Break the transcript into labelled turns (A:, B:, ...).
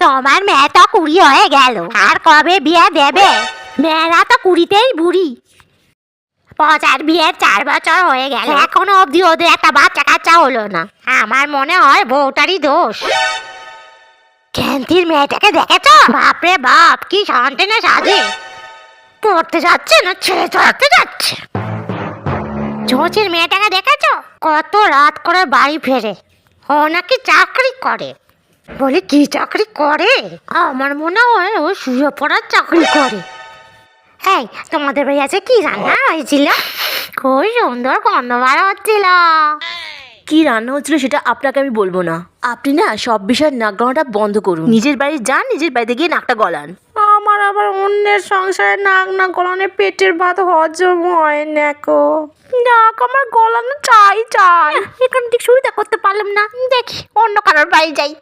A: তোমার মেয়ে তো কুড়ি হয়ে গেল। আর কবে বিয়ে দেবে? মেয়েরা তো কুড়িতেই বুড়ি। পচার বিয়ের চার বছর হয়ে গেল। এখনও অবধি ওদের একটা বাচ্চা কাচ্চা হলো না। আমার মনে হয় বউটারই দোষ। ক্যান্তির মেয়েটাকে দেখেছ? বাপরে বাপ, কি শান্তিনে সাজে। পড়তে যাচ্ছে না, ছেড়ে চড়াতে যাচ্ছে। ঝোঁচের মেয়েটাকে দেখেছ? কত রাত করে বাড়ি ফেরে। ও নাকি চাকরি করে। বলি কি চাকরি করে? আমার মনে হয় ও শুয়ে পড়ার চাকরি করে। এই তোমাদের বাড়ি আছে কি রান্না হয়েছিল? খুব সুন্দর গন্ধ বার হচ্ছিল।
B: কি রান্না হচ্ছিল সেটা আপনাকে আমি বলব না। আপনি না সব বিষয়ে নাক গলাটা বন্ধ করুন। নিজের বাড়ি যান নিজের বাড়িতে গিয়ে নাকটা গলান।
C: আমার আবার অন্যের সংসারে নাক না গলানে পেটের ভাত হজম হয় না কো। নাক আমার গলানো চাই চাই।
A: এখান থেকে সুবিধা করতে পারলাম না। দেখি অন্য কারোর বাড়ি যাই।